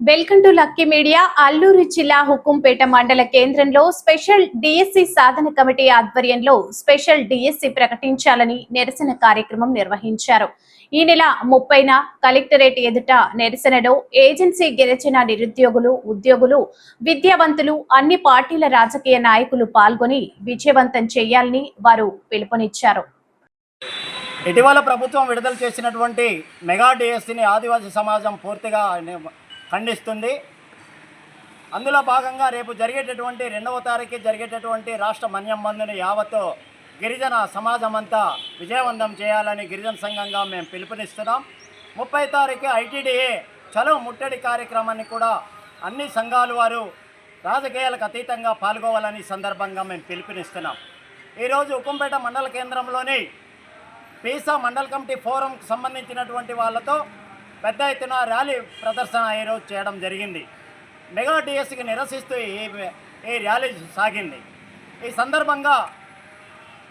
Welcome to lucky media Alluri జిల్లా హుకుంపేట మండల కేంద్రంలో స్పెషల్ డిఎస్సి సాధన కమిటీ ఆధ్వర్యంలో స్పెషల్ డిఎస్సి ప్రకటించాలని నిరసన కార్యక్రమం నిర్వహించారు. ఈ నెల ముప్పైన కలెక్టరేట్ ఎదుట నిరసనలో ఏజెన్సీ గిరిజన నిరుద్యోగులు ఉద్యోగులు విద్యావంతులు అన్ని పార్టీల రాజకీయ నాయకులు పాల్గొని విజయవంతం చేయాలని వారు పిలుపునిచ్చారు. ఇటీవల ప్రభుత్వం విడుదల చేసినటువంటి మెగా డిఎస్సిని ఆదివాసీ సమాజం పూర్తిగా ఖండిస్తుంది. అందులో భాగంగా రేపు జరిగేటటువంటి రెండవ తారీఖు జరిగేటటువంటి రాష్ట్ర మన్యంబంధుని యావత్తు గిరిజన సమాజం అంతా విజయవంతం చేయాలని గిరిజన సంఘంగా మేము పిలుపునిస్తున్నాం. ముప్పై తారీఖు ఐటీడీఏ చలో ముట్టడి కార్యక్రమాన్ని కూడా అన్ని సంఘాలు వారు రాజకీయాలకు అతీతంగా పాల్గొవాలని సందర్భంగా మేము పిలుపునిస్తున్నాం. ఈరోజు ఉక్కంపేట మండల కేంద్రంలోని పీసా మండల కమిటీ ఫోరంకి సంబంధించినటువంటి వాళ్ళతో పెద్ద ఎత్తున ర్యాలీ ప్రదర్శన ఈరోజు చేయడం జరిగింది. మెగా డిఎస్సికి నిరసిస్తూ ఈ ఈ ర్యాలీ సాగింది. ఈ సందర్భంగా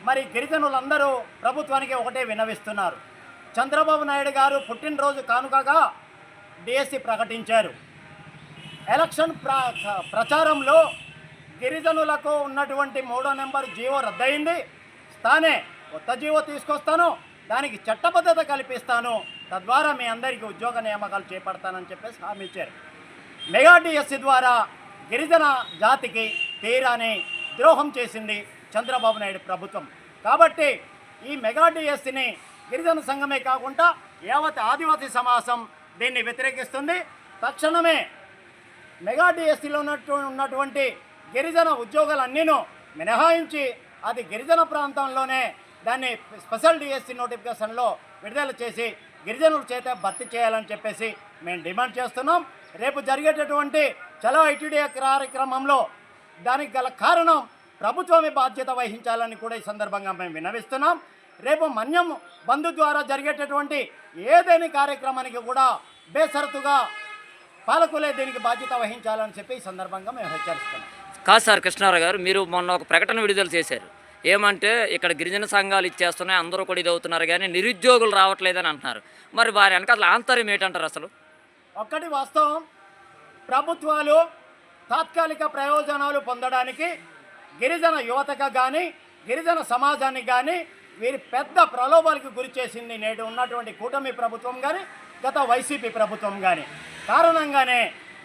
మరి గిరిజనులందరూ ప్రభుత్వానికి ఒకటే వినవిస్తున్నారు చంద్రబాబు నాయుడు గారు పుట్టినరోజు కానుకగా డిఎస్సి ప్రకటించారు. ఎలక్షన్ ప్ర ప్రచారంలో గిరిజనులకు ఉన్నటువంటి మూడో నెంబర్ జీవో రద్దయింది. తానే కొత్త జీవో తీసుకొస్తాను. దానికి చట్టబద్ధత కల్పిస్తాను. తద్వారా మీ అందరికీ ఉద్యోగ నియామకాలు చేపడతానని చెప్పేసి హామీ ఇచ్చారు. మెగా డిఎస్సి ద్వారా గిరిజన జాతికి తీరాని ద్రోహం చేసింది చంద్రబాబు నాయుడు ప్రభుత్వం. కాబట్టి ఈ మెగా డిఎస్సిని గిరిజన సంఘమే కాకుండా యావత్ ఆదివాసీ సమాజం దీన్ని వ్యతిరేకిస్తుంది. తక్షణమే మెగా డిఎస్సిలో ఉన్నట్టు ఉన్నటువంటి గిరిజన ఉద్యోగాలన్నీను మినహాయించి అది గిరిజన ప్రాంతంలోనే దాన్ని స్పెషల్ డిఎస్సి నోటిఫికేషన్లో విడుదల చేసి గిరిజనుల చేత భర్తీ చేయాలని చెప్పేసి మేము డిమాండ్ చేస్తున్నాం. రేపు జరిగేటటువంటి చలో ఐటీడీ కార్యక్రమంలో దానికి గల కారణం ప్రభుత్వమే బాధ్యత వహించాలని కూడా ఈ సందర్భంగా మేము విన్నవిస్తున్నాం. రేపు మన్యం బంధు ద్వారా జరిగేటటువంటి ఏదైనా కార్యక్రమానికి కూడా బేసరతుగా పాలకులే దీనికి బాధ్యత వహించాలని చెప్పి ఈ సందర్భంగా మేము హెచ్చరిస్తున్నాం. కాదు సార్ కృష్ణారావు గారు మీరు మొన్న ఒక ప్రకటన విడుదల చేశారు. ఏమంటే ఇక్కడ గిరిజన సంఘాలు ఇచ్చేస్తున్నాయి అందరూ కూడా ఇది అవుతున్నారు కానీ నిరుద్యోగులు రావట్లేదని అంటున్నారు. మరి వారి వెనకాల ఆంతర్యం ఏంటంటారు అసలు? ఒక్కటి వాస్తవం ప్రభుత్వాలు తాత్కాలిక ప్రయోజనాలు పొందడానికి గిరిజన యువతకు కానీ గిరిజన సమాజానికి కానీ వీరి పెద్ద ప్రలోభాలకు గురి చేసింది నేడు ఉన్నటువంటి కూటమి ప్రభుత్వం కానీ గత వైసీపీ ప్రభుత్వం కానీ కారణంగానే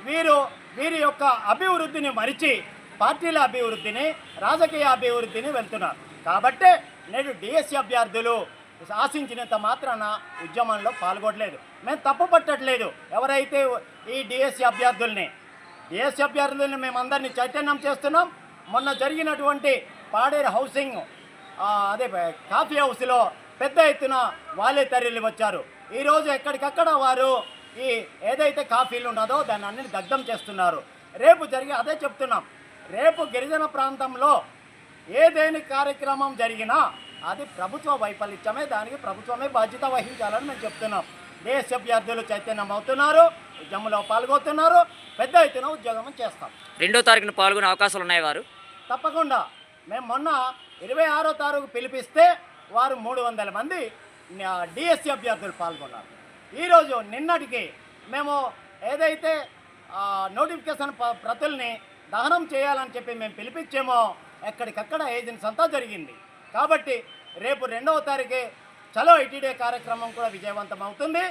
వీరు వీరి యొక్క అభివృద్ధిని మరిచి పార్టీల అభివృద్ధిని రాజకీయ అభివృద్ధిని వెళ్తున్నారు. కాబట్టే నేడు డిఎస్సి అభ్యర్థులు ఆశించినంత మాత్రాన ఉద్యమంలో పాల్గొనలేదు. మేము తప్పు పట్టట్లేదు. ఎవరైతే ఈ డిఎస్సి అభ్యర్థుల్ని డిఎస్సి అభ్యర్థుల్ని మేమందరినీ చైతన్యం చేస్తున్నాం. మొన్న జరిగినటువంటి పాడేరు హౌసింగ్ అదే కాఫీ హౌస్లో పెద్ద ఎత్తున వాళ్ళే తరలి వచ్చారు. ఈరోజు ఎక్కడికక్కడ వారు ఈ ఏదైతే కాఫీలు ఉన్నదో దాన్ని అన్ని దగ్ధం చేస్తున్నారు. రేపు జరిగే అదే చెప్తున్నాం. రేపు గిరిజన ప్రాంతంలో ఏదేని కార్యక్రమం జరిగినా అది ప్రభుత్వ వైఫల్యమే దానికి ప్రభుత్వమే బాధ్యత వహించాలని మేము చెప్తున్నాం. దేశ అభ్యర్థులు చైతన్యం అవుతున్నారు ఉద్యమంలో పాల్గొతున్నారు పెద్ద ఎత్తున ఉద్యోగం చేస్తాం. రెండో తారీఖున పాల్గొనే అవకాశాలు ఉన్నాయి వారు? తప్పకుండా. మేము మొన్న ఇరవై ఆరో తారీఖు పిలిపిస్తే వారు మూడు వందల మంది డిఎస్సి అభ్యర్థులు పాల్గొన్నారు. ఈరోజు నిన్నటికి మేము ఏదైతే నోటిఫికేషన్ ప్రతుల్ని దహనం చేయాలని చెప్పి మేము పిలిపించామో ఎక్కడికక్కడ ఏజెన్సీ అంతా జరిగింది. కాబట్టి రేపు రెండవ తారీఖే చలో ఐటీడీ కార్యక్రమం కూడా విజయవంతం అవుతుంది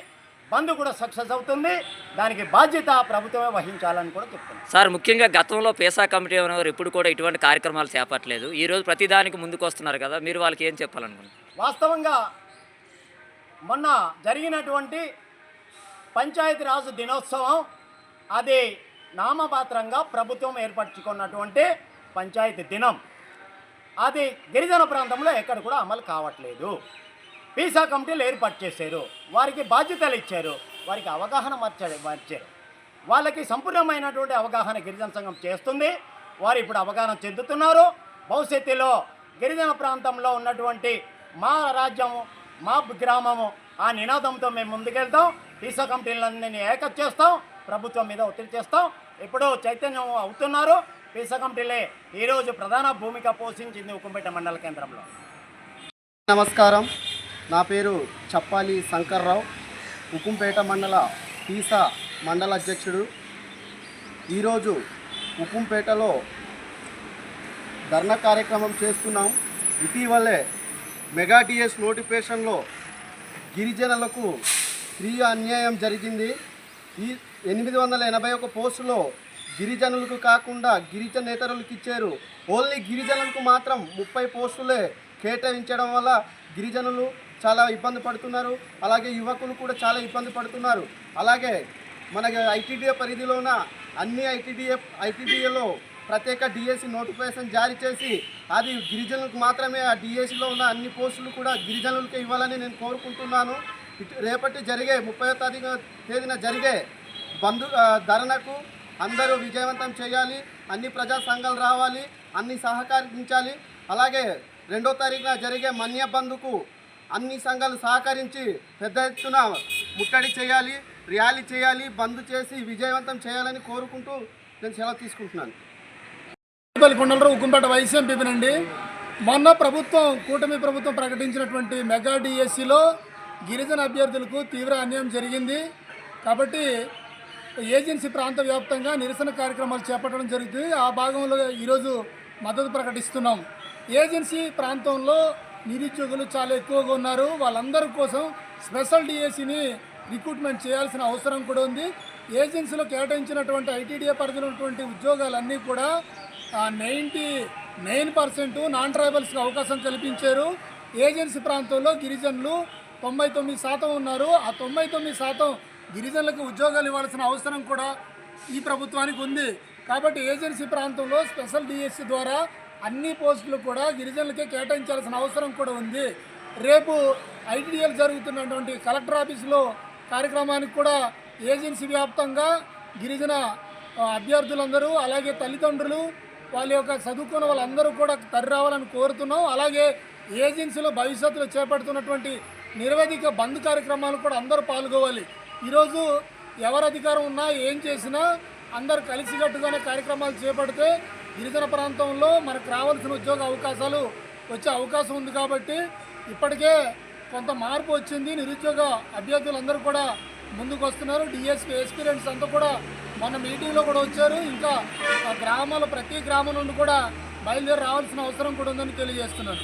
బంద్ కూడా సక్సెస్ అవుతుంది. దానికి బాధ్యత ప్రభుత్వమే వహించాలని కూడా చెప్తున్నాం. సార్ ముఖ్యంగా గతంలో పేసా కమిటీ వారు ఎప్పుడు కూడా ఇటువంటి కార్యక్రమాలు చేపట్టలేదు. ఈ రోజు ప్రతిదానికి ముందుకు వస్తున్నారు కదా మీరు వాళ్ళకి ఏం చెప్పాలనుకుంటున్నారు? వాస్తవంగా మొన్న జరిగినటువంటి పంచాయతీరాజ్ దినోత్సవం అది నామమాత్రంగా ప్రభుత్వం ఏర్పరచుకున్నటువంటి పంచాయతీ దినం. అది గిరిజన ప్రాంతంలో ఎక్కడ కూడా అమలు కావట్లేదు. పీసా కమిటీలు ఏర్పాటు చేశారు. వారికి బాధ్యతలు ఇచ్చారు. వారికి అవగాహన మార్చారు మార్చారు. వాళ్ళకి సంపూర్ణమైనటువంటి అవగాహన గిరిజన సంఘం చేస్తుంది. వారు ఇప్పుడు అవగాహన చెందుతున్నారు. భవిష్యత్తులో గిరిజన ప్రాంతంలో ఉన్నటువంటి మా రాజ్యము మా గ్రామము ఆ నినాదంతో మేము ముందుకెళ్తాం. పీసా కమిటీలన్నీ ఏకం చేస్తాం. ప్రభుత్వం మీద ఒత్తిడి చేస్తాం. ఎప్పుడో చైతన్యం అవుతున్నారు. పీసా కమిటీలే ఈరోజు ప్రధాన భూమిక పోషించింది ఉక్కంపేట మండల కేంద్రంలో. నమస్కారం. నా పేరు చప్పాలి శంకర్రావు. ఉకుంపేట మండల పీసా మండల అధ్యక్షుడు. ఈరోజు ఉప్పుంపేటలో ధర్నా కార్యక్రమం చేస్తున్నాం. ఇటీవలే మెగా డిఎస్ నోటిఫికేషన్లో గిరిజనులకు స్త్రీ అన్యాయం జరిగింది. ఈ ఎనిమిది వందల ఎనభై ఒక పోస్టులో గిరిజనులకు కాకుండా గిరిజనేతరులకు ఇచ్చారు ఓన్లీ గిరిజనులకు మాత్రం ముప్పై పోస్టులే కేటాయించడం వల్ల గిరిజనులు చాలా ఇబ్బంది పడుతున్నారు. అలాగే యువకులు కూడా చాలా ఇబ్బంది పడుతున్నారు. అలాగే మనకి ఐటీడీఏ పరిధిలోన అన్ని ఐటీడీఏ ఐటీడీఏలో ప్రత్యేక డిఎస్సి నోటిఫికేషన్ జారీ చేసి అది గిరిజనులకు మాత్రమే ఆ డిఎస్సిలో ఉన్న అన్ని పోస్టులు కూడా గిరిజనులకే ఇవ్వాలని నేను కోరుకుంటున్నాను. రేపటి జరిగే ముప్పై తారీఖు తేదీన జరిగే బంధు ధరణకు అందరూ విజయవంతం చేయాలి అన్ని ప్రజా సంఘాలు రావాలి అన్ని సహకరించాలి. అలాగే రెండో తారీఖున జరిగే మన్య బంధుకు అన్ని సంఘాలు సహకరించి పెద్ద ఎత్తున ముట్టడి చేయాలి ర్యాలీ చేయాలి బంద్ చేసి విజయవంతం చేయాలని కోరుకుంటూ నేను సెలవు తీసుకుంటున్నాను. పల్లి కొండలరావు ఉక్కుంపేట వైస్ మొన్న ప్రభుత్వం కూటమి ప్రభుత్వం ప్రకటించినటువంటి మెగా డిఎస్సిలో గిరిజన అభ్యర్థులకు తీవ్ర అన్యాయం జరిగింది. కాబట్టి ఏజెన్సీ ప్రాంత వ్యాప్తంగా నిరసన కార్యక్రమాలు చేపట్టడం జరుగుతుంది. ఆ భాగంలో ఈరోజు మద్దతు ప్రకటిస్తున్నాం. ఏజెన్సీ ప్రాంతంలో నిరుద్యోగులు చాలా ఎక్కువగా ఉన్నారు. వాళ్ళందరి కోసం స్పెషల్ డిఎస్సిని రిక్రూట్మెంట్ చేయాల్సిన అవసరం కూడా ఉంది. ఏజెన్సీలో కేటాయించినటువంటి ఐటీడీఏ పరిధిలో ఉన్నటువంటి ఉద్యోగాలన్నీ కూడా నైంటీ నైన్ పర్సెంట్ నాన్ ట్రైబల్స్కి అవకాశం కల్పించారు. ఏజెన్సీ ప్రాంతంలో గిరిజనులు తొంభై తొమ్మిది శాతం ఉన్నారు. ఆ తొంభై తొమ్మిది శాతం గిరిజనులకు ఉద్యోగాలు ఇవ్వాల్సిన అవసరం కూడా ఈ ప్రభుత్వానికి ఉంది. కాబట్టి ఏజెన్సీ ప్రాంతంలో స్పెషల్ డిఎస్సి ద్వారా అన్ని పోస్టులు కూడా గిరిజనులకే కేటాయించాల్సిన అవసరం కూడా ఉంది. రేపు ఐటీడీఎల్ జరుగుతున్నటువంటి కలెక్టర్ ఆఫీసులో కార్యక్రమానికి కూడా ఏజెన్సీ వ్యాప్తంగా గిరిజన అభ్యర్థులందరూ అలాగే తల్లిదండ్రులు వాళ్ళ యొక్క చదువుకున్న వాళ్ళందరూ కూడా తరి రావాలని కోరుతున్నాం. అలాగే ఏజెన్సీలో భవిష్యత్తులో చేపడుతున్నటువంటి నిరవధిక బంద్ కార్యక్రమాలు కూడా అందరూ పాల్గొవాలి. ఈరోజు ఎవరు అధికారం ఉన్నా ఏం చేసినా అందరు కలిసికట్టుగానే కార్యక్రమాలు చేపడితే గిరిజన ప్రాంతంలో మనకు రావాల్సిన ఉద్యోగ అవకాశాలు వచ్చే అవకాశం ఉంది కాబట్టి ఇప్పటికే కొంత మార్పు వచ్చింది. నిరుద్యోగ అభ్యర్థులందరూ కూడా ముందుకు వస్తున్నారు. డిఎస్పీ ఎక్స్పీరియన్స్ అంతా కూడా మన మీటింగ్లో కూడా వచ్చారు. ఇంకా ఆ గ్రామాల ప్రతి గ్రామం నుండి కూడా బయలుదేరి రావాల్సిన అవసరం కూడా ఉందని తెలియజేస్తున్నాను.